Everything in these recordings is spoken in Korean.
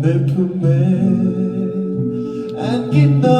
내 품에 안긴다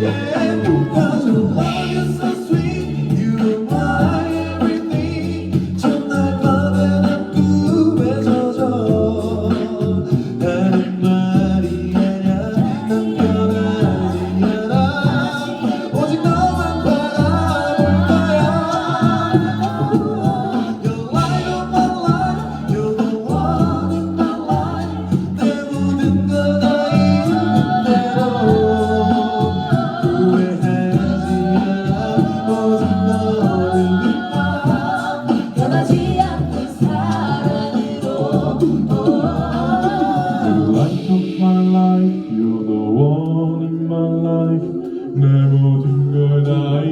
也不怕重来 One in my life. never do 걸다